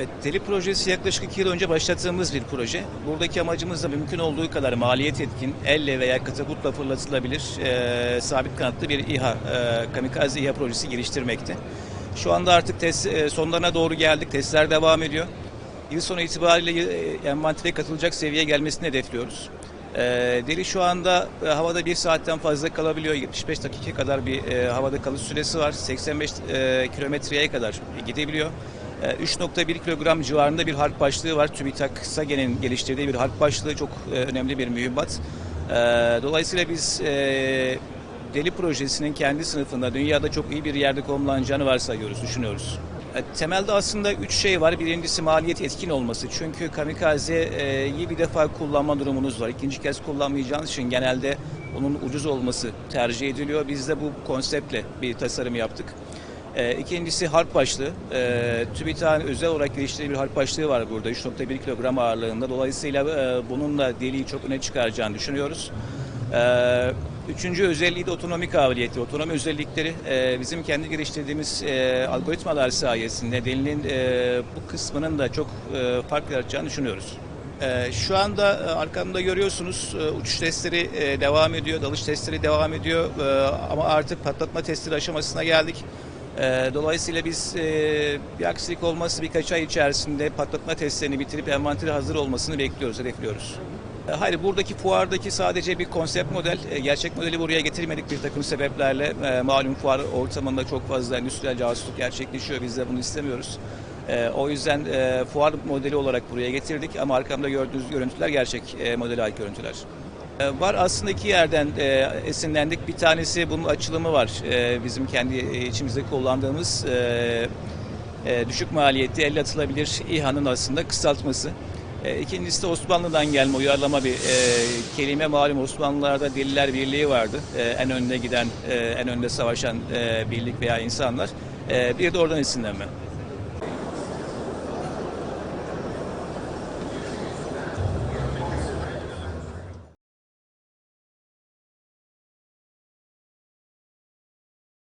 Evet, Deli projesi yaklaşık iki yıl önce başlattığımız bir proje. Buradaki amacımız da mümkün olduğu kadar maliyet etkin, elle veya katapultla fırlatılabilir e, sabit kanatlı bir İHA, e, kamikaze İHA projesi geliştirmekti. Şu anda artık test e, sonlarına doğru geldik, testler devam ediyor. Yıl sonu itibariyle e, envantere katılacak seviyeye gelmesini hedefliyoruz. E, Deli şu anda e, havada bir saatten fazla kalabiliyor. 75 dakika kadar bir e, havada kalış süresi var. 85 e, kilometreye kadar gidebiliyor. E, 3.1 kilogram civarında bir harp başlığı var. TÜBİTAK SAGE'nin geliştirdiği bir harp başlığı çok e, önemli bir mühimmat. E, Dolayısıyla biz e, Deli projesinin kendi sınıfında dünyada çok iyi bir yerde konumlanacağını varsayıyoruz, düşünüyoruz. E, Temelde aslında üç şey var. Birincisi maliyet etkin olması. Çünkü kamikazeyi bir defa kullanma durumunuz var. İkinci kez kullanmayacağınız için genelde onun ucuz olması tercih ediliyor. Biz de bu konseptle bir tasarım yaptık. E, İkincisi harp başlığı. E, TÜBİTAK'ın özel olarak geliştirdiği bir harp başlığı var burada. 3.1 kilogram ağırlığında. Dolayısıyla e, bununla deliği çok öne çıkaracağını düşünüyoruz. E, Üçüncü özelliği de otonomi kabiliyeti. Otonomi özellikleri e, bizim kendi geliştirdiğimiz e, algoritmalar sayesinde delinin e, bu kısmının da çok e, fark yaratacağını düşünüyoruz. E, şu anda e, arkamda görüyorsunuz e, uçuş testleri devam ediyor, dalış testleri devam ediyor ama artık patlatma testleri aşamasına geldik. E, dolayısıyla biz e, bir aksilik olması birkaç ay içerisinde patlatma testlerini bitirip envanteri hazır olmasını bekliyoruz, hedefliyoruz. E, Hayır, buradaki fuardaki sadece bir konsept model. E, Gerçek modeli buraya getirmedik bir takım sebeplerle. E, Malum fuar ortamında çok fazla endüstriyel casusluk gerçekleşiyor. Biz de bunu istemiyoruz. O yüzden e, fuar modeli olarak buraya getirdik ama arkamda gördüğünüz görüntüler gerçek e, modele ait görüntüler. E, Var aslında iki yerden e, esinlendik. Bir tanesi bunun açılımı var. E, Bizim kendi e, içimizde kullandığımız e, e, düşük maliyetli elle atılabilir İHA'nın aslında kısaltması. E, İkincisi de Osmanlı'dan gelme uyarlama bir e, kelime. Malum Osmanlılarda deliler birliği vardı. E, en önde giden, e, en önde savaşan e, birlik veya insanlar. E, bir de oradan esinlenme.